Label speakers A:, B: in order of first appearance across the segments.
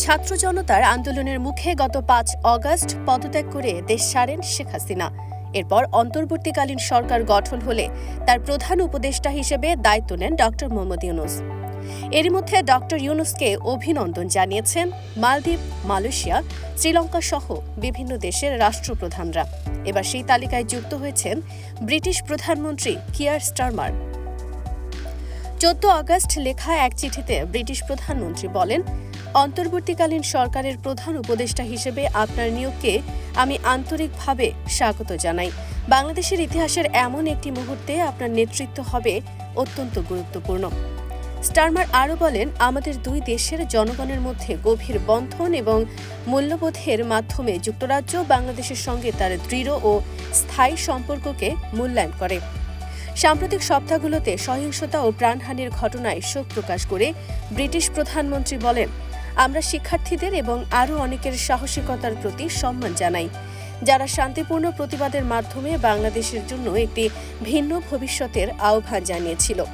A: ছাত্র জনতার আন্দোলনের মুখে গত পাঁচ অগস্ট পদত্যাগ করে দেশ ছাড়েন শেখ হাসিনা। এরপর অন্তর্বর্তীকালীন সরকার গঠন হলে তার প্রধান উপদেষ্টা হিসেবে দায়িত্ব নেন ডক্টর মোহাম্মদ ইউনুস। এরই মধ্যে ডক্টর ইউনুসকে অভিনন্দন জানিয়েছেন মালদ্বীপ, মালয়েশিয়া, শ্রীলঙ্কা সহ বিভিন্ন দেশের রাষ্ট্রপ্রধানরা। এবার সেই তালিকায় যুক্ত হয়েছেন ব্রিটিশ প্রধানমন্ত্রী কিয়ার স্টারমার। চোদ্দ আগস্ট লেখা এক চিঠিতে ব্রিটিশ প্রধানমন্ত্রী বলেন অন্তর্বর্তীকালীন সরকারের প্রধান উপদেষ্টা হিসেবে আপনার নিয়োগকে আমি আন্তরিকভাবে স্বাগত জানাই। বাংলাদেশের ইতিহাসের এমন একটি মুহূর্তে আপনার নেতৃত্ব হবে অত্যন্ত গুরুত্বপূর্ণ। স্টারমার আরও বলেন, আমাদের দুই দেশের জনগণের মধ্যে গভীর বন্ধন এবং মূল্যবোধের মাধ্যমে যুক্তরাজ্য বাংলাদেশের সঙ্গে তার দৃঢ় ও স্থায়ী সম্পর্ককে মূল্যায়ন করে। সাম্প্রতিক সপ্তাহগুলোতে সহিংসতা ও প্রাণহানির ঘটনায় শোক প্রকাশ করে ব্রিটিশ প্রধানমন্ত্রী বলেন আমরা শিক্ষার্থীদের এবং আরও অনেকের সাহসিকতার প্রতি সম্মান জানাই। যারা শান্তিপূর্ণ প্রতিবাদের মাধ্যমে বাংলাদেশের জন্য একটি ভিন্ন ভবিষ্যতের আহ্বান জানিয়েছিল।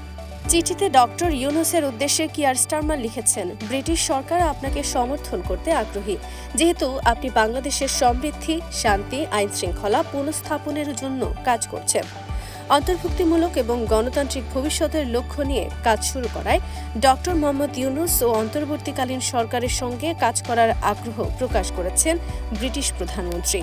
A: চিঠিতে ডক্টর ইউনুসের উদ্দেশ্যে কিয়ার স্টারমার লিখেছেন, ব্রিটিশ সরকার আপনাকে সমর্থন করতে আগ্রহী। যেহেতু আপনি বাংলাদেশের সমৃদ্ধি, শান্তি আইন শৃঙ্খলা পুনঃস্থাপনের জন্য কাজ করছেন। অন্তর্ভুক্তিমূলক এবং গণতান্ত্রিক ভবিষ্যতের লক্ষ্য নিয়ে কাজ শুরু করায় ডক্টর মোহাম্মদ ইউনুস ও অন্তর্বর্তীকালীন সরকারের সঙ্গে কাজ করার আগ্রহ প্রকাশ করেছেন ব্রিটিশ প্রধানমন্ত্রী।